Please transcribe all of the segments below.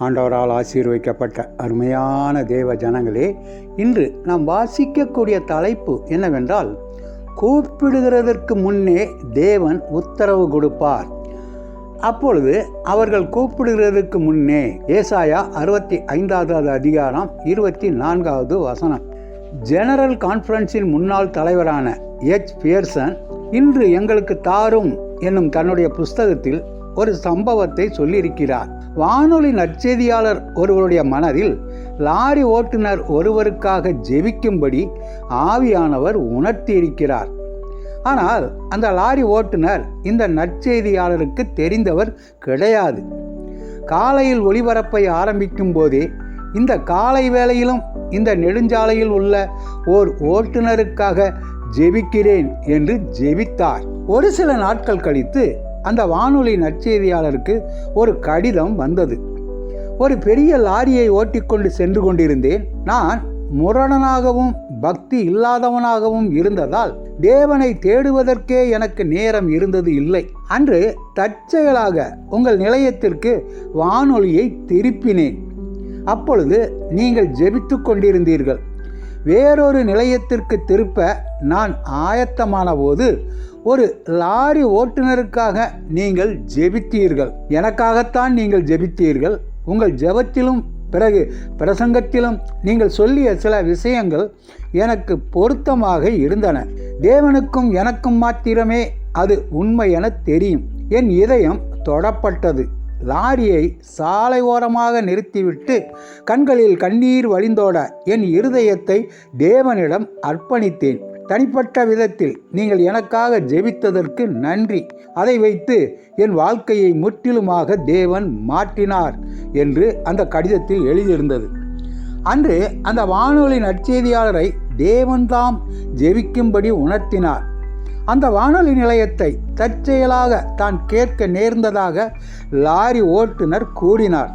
ஆண்டவரால் ஆசீர்வதிக்கப்பட்ட அருமையான தேவ ஜனங்களே இன்று நாம் வாசிக்கக்கூடிய தலைப்பு என்னவென்றால் கூப்பிடுகிறதற்கு முன்னே தேவன் உத்தரவு கொடுப்பார். அப்பொழுது அவர்கள் கூப்பிடுகிறதற்கு முன்னே ஏசாயா அறுபத்தி ஐந்தாவது அதிகாரம் இருபத்தி நான்காவது வசனம் ஜெனரல் கான்ஃபரன்ஸின் முன்னாள் தலைவரான எச் பியர்சன் இன்று எங்களுக்கு தாரும் என்னும் தன்னுடைய புஸ்தகத்தில் ஒரு சம்பவத்தை சொல்லியிருக்கிறார். வானொலி நற்செய்தியாளர் ஒருவருடைய மனதில் லாரி ஓட்டுநர் ஒருவருக்காக ஜெபிக்கும்படி ஆவியானவர் உணர்த்தியிருக்கிறார். ஆனால் அந்த லாரி ஓட்டுநர் இந்த நற்செய்தியாளருக்கு தெரிந்தவர் கிடையாது. காலையில் ஒளிபரப்பை ஆரம்பிக்கும் போதே இந்த காலை வேளையிலும் இந்த நெடுஞ்சாலையில் உள்ள ஓர் ஓட்டுநருக்காக ஜெபிக்கிறேன் என்று ஜெபித்தார். ஒரு சில நாட்கள் கழித்து அந்த வானொலி நற்செய்தியாளருக்கு ஒரு கடிதம் வந்தது. ஒரு பெரிய லாரியை ஓட்டிக்கொண்டு சென்று கொண்டிருந்தேன். நான் முரணனாகவும் பக்தி இல்லாதவனாகவும் இருந்ததால் தேவனை தேடுவதற்கே எனக்கு நேரம் இருந்தது இல்லை. அன்று தற்செயலாக உங்கள் நிலையத்திற்கு வானொலியை திருப்பினேன். அப்பொழுது நீங்கள் ஜெபித்து கொண்டிருந்தீர்கள். வேறொரு நிலையத்திற்கு திருப்ப நான் ஆயத்தமான போது ஒரு லாரி ஓட்டுநருக்காக நீங்கள் ஜெபித்தீர்கள். எனக்காகத்தான் நீங்கள் ஜெபித்தீர்கள். உங்கள் ஜெபத்திலும் பிறகு பிரசங்கத்திலும் நீங்கள் சொல்லிய சில விஷயங்கள் எனக்கு பொருத்தமாக இருந்தன. தேவனுக்கும் எனக்கும் மாத்திரமே அது உண்மை என தெரியும். என் இதயம் தொடப்பட்டது. லாரியை சாலை ஓரமாக நிறுத்திவிட்டு கண்களில் கண்ணீர் வழிந்தோட என் இருதயத்தை தேவனிடம் அர்ப்பணித்தேன். தனிப்பட்ட விதத்தில் நீங்கள் எனக்காக ஜெபித்ததற்கு நன்றி. அதை வைத்து என் வாழ்க்கையை முற்றிலுமாக தேவன் மாற்றினார் என்று அந்த கடிதத்தில் எழுதியிருந்தது. அன்று அந்த வானொலி நற்செய்தியாளரை தேவன்தாம் ஜெபிக்கும்படி உணர்த்தினார். அந்த வானொலி நிலையத்தை தற்செயலாக தான் கேட்க நேர்ந்ததாக லாரி ஓட்டுநர் கூறினார்.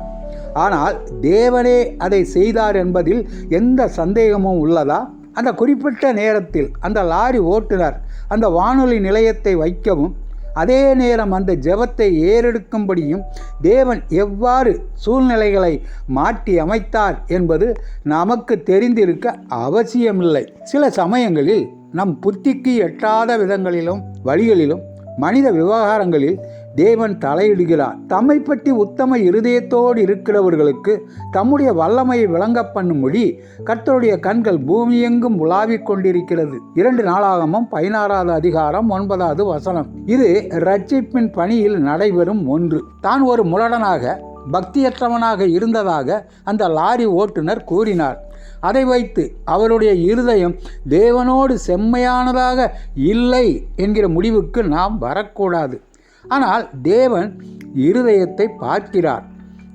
ஆனால் தேவனே அதை செய்தார் என்பதில் எந்த சந்தேகமும் உள்ளதா? அந்த குறிப்பிட்ட நேரத்தில் அந்த லாரி ஓட்டுநர் அந்த வானொலி நிலையத்தை வைக்கவும் அதே நேரம் அந்த ஜெபத்தை ஏறெடுக்கும்படியும் தேவன் எவ்வாறு சூழ்நிலைகளை மாற்றி அமைத்தார் என்பது நமக்கு தெரிந்திருக்க அவசியமில்லை. சில சமயங்களில் நம் புத்திக்கு எட்டாத விதங்களிலும் வழிகளிலும் மனித விவகாரங்களில் தேவன் தலையிடுகிறார். தம்மை பற்றி உத்தம இருதயத்தோடு இருக்கிறவர்களுக்கு தம்முடைய வல்லமையை விளங்க பண்ணும்படி கர்த்தருடைய கண்கள் பூமியெங்கும் உலாவிக் கொண்டிருக்கிறது. இரண்டு நாளாகமும் பதினாறாவது அதிகாரம் ஒன்பதாவது வசனம். இது ரட்சிப்பின் பணியில் நடைபெறும் ஒன்று. தான் ஒரு முரடனாக பக்தியற்றவனாக இருந்ததாக அந்த லாரி ஓட்டுநர் கூறினார். அதை வைத்து அவருடைய இருதயம் தேவனோடு செம்மையானதாக இல்லை என்கிற முடிவுக்கு நாம் வரக்கூடாது. ஆனால் தேவன் இருதயத்தை பார்க்கிறார்.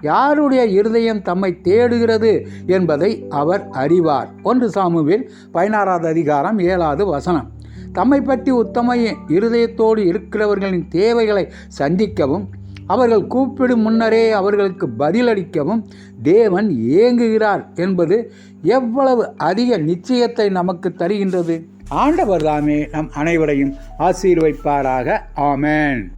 யாருடைய இருதயம் தம்மை தேடுகிறது என்பதை அவர் அறிவார். ஒன்று சாமுவில் பதினாறாவது அதிகாரம் ஏழாவது வசனம். தம்மை பற்றி உத்தம இருதயத்தோடு இருக்கிறவர்களின் தேவைகளை சந்திக்கவும் அவர்கள் கூப்பிடும் முன்னரே அவர்களுக்கு பதிலளிக்கவும் தேவன் ஏங்குகிறார் என்பது எவ்வளவு அதிக நிச்சயத்தை நமக்கு தருகின்றது. ஆண்டவர் தாமே நம் அனைவரையும் ஆசீர்வைப்பாராக. ஆமேன்.